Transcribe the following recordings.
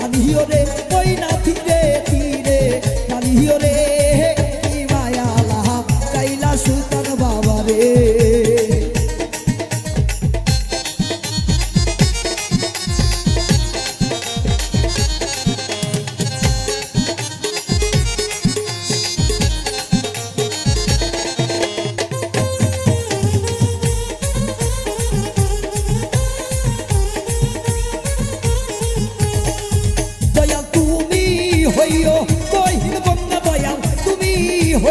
জানিও রে ওই নাথি রে তীরে। জানিও রে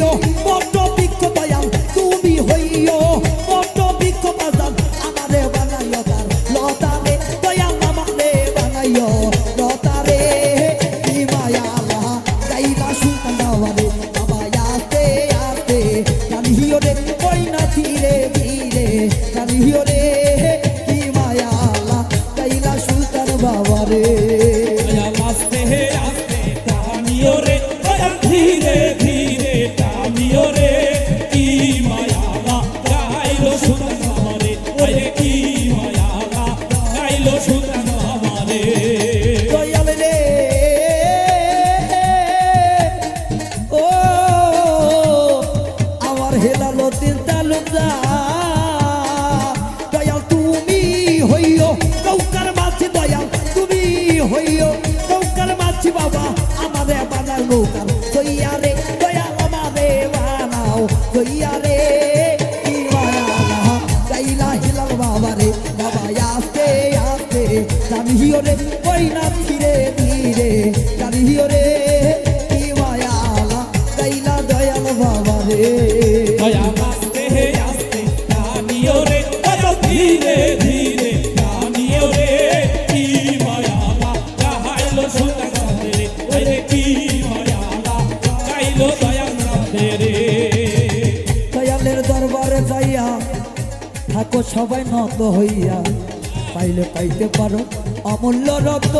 হইও বট বৃক্ষ দয়াল, তুমি হইও বট বৃক্ষ বাজান আমারে বানাইও তার লতারে দয়াল আমারে বানাইও লতারে। মায়া আল্লাহ সুলতান বাবারে বাবা আস্তে আস্তে। জানিও রে কই না ধীরে ধীরে। জানিও রে কি মায়া গাইলা সুলতান বাবারে আসতে আসতে কাহানিও রে ও, আমার হেলালো তিন তালুকদা দয়াল, তুমি হইও নৌকার মাছি দয়াল। তুমি হইও নৌকার মাছি বাবা, আমাদের বানাও নৌকার জানিও রে কই না ধীরে। ধীরে জানিও রে কি মায়া গাইলা দয়াল বাবা রে। রে ধীরে ধীরে। কাহানিও রে কি মায়ালা কাহাইলো সুতন বাবা রে। ওরে কি মায়ালা কাহাইলো দয়া রে। দয়ালের দরবারে যাইয়া থাকো সবাই নত হইয়া। পাইলে পাইতে পারো। অমূল্য রত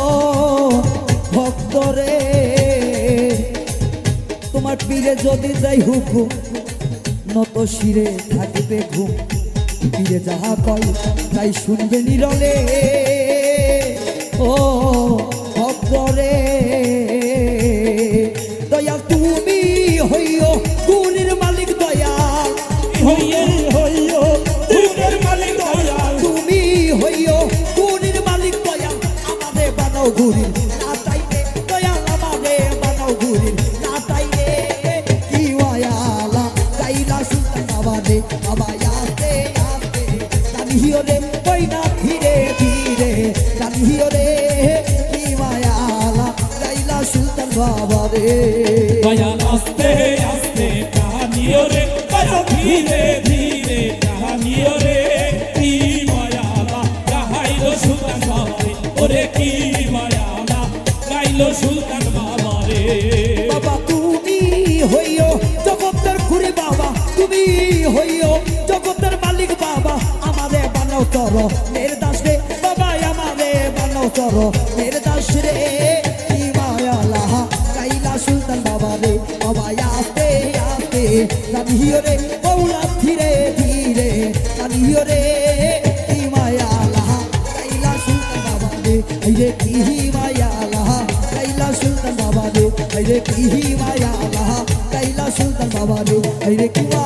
ও ভক্তরে, তোমার পীরে যদি যাই হুকুম, নত শিরে থাকিবে ঘুম। পীরে যাহা কয়, তাই শুনবে নিরলে। ও ভক্তরে, দয়াল তুমি হইও গুণের মালিক দয়া হইয়ে জানিও রে কি মায়ালা কাইলা সুলতান বাবারে দয়াল আস্তে আস্তে কাহানিও রে দয়া ধীরে ধীরে কাহানিও রে। কি মায়ালা কাহাইলো সুলতান বাবা রে। ওরে কি মায়ালা গাইলো সুলতান বাবা রে। বাবা তুমি হইও জগতের ঘুরে বাবা তুমি হইও জগতের মালিক বাবা। আমারে বানাও তর মের দাস রে। বাবা আমারে তর মের দাস রে, কি মায়ালা কাইলা সুলতান বাবা রে বাবা আস্তে আস্তে। জানিও রে বৌলা ধীরে ধীরে। জানিও রে, কি মায়ালা কাইলা সুলতান বাবা রে, এই রে কি মায়ালা কাইলা সুলতান বাবা রে, এই রে কি মায়ালা কাইলা সুলতান বাবা রে, এই রে কি মা